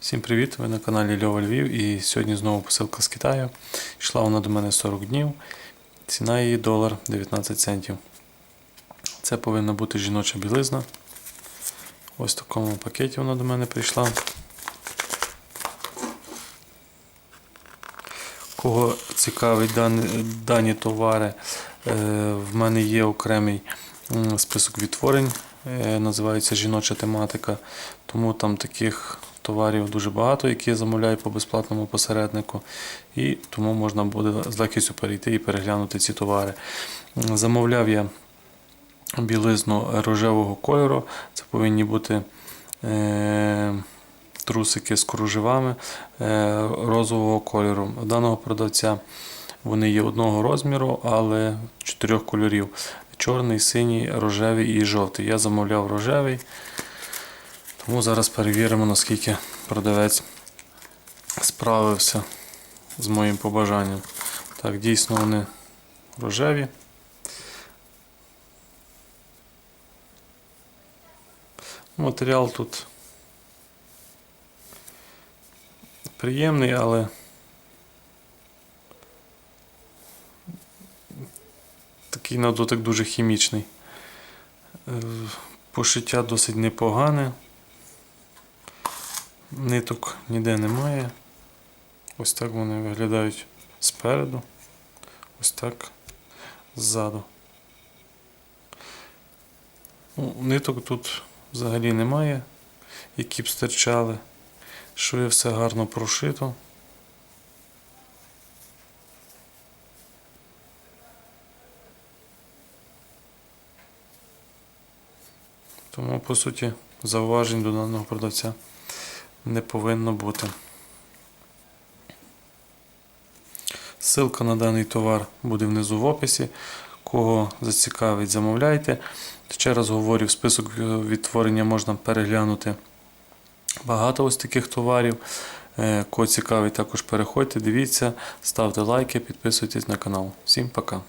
Всім привіт! Ви на каналі Льова Львів і сьогодні знову посилка з Китаю. Йшла вона до мене 40 днів. Ціна її долар 19 центів. Це повинна бути жіноча білизна. Ось в такому пакеті вона до мене прийшла. Кого цікавить дані, дані товари, е, в мене є окремий список відтворень, називається жіноча тематика. Тому там таких товарів дуже багато, які я замовляю по безплатному посереднику. І тому можна буде з легкістю перейти і переглянути ці товари. Замовляв я білизну рожевого кольору. Це повинні бути е, трусики з кружевами е, розового кольору. У даного продавця вони є одного розміру, але чотирьох кольорів: чорний, синій, рожевий і жовтий. Я замовляв рожевий, тому зараз перевіримо, наскільки продавець справився з моїм побажанням. Так, дійсно вони рожеві. Матеріал тут приємний, але такий на дотик дуже хімічний. Е, Пошиття досить непогане. Ниток ніде немає. Ось так вони виглядають спереду. Ось так ззаду. Ну, ниток тут взагалі немає, які б стирчали. Швидше все гарно прошито. Тому, по суті, зауважень до даного продавця не повинно бути. Ссылка на даний товар буде внизу в описі. Кого зацікавить, замовляйте. Ще раз говорю, в список відтворення можна переглянути багато ось таких товарів. Е, Кого цікавить, також переходьте, дивіться, ставте лайки, підписуйтесь на канал. Всім пока!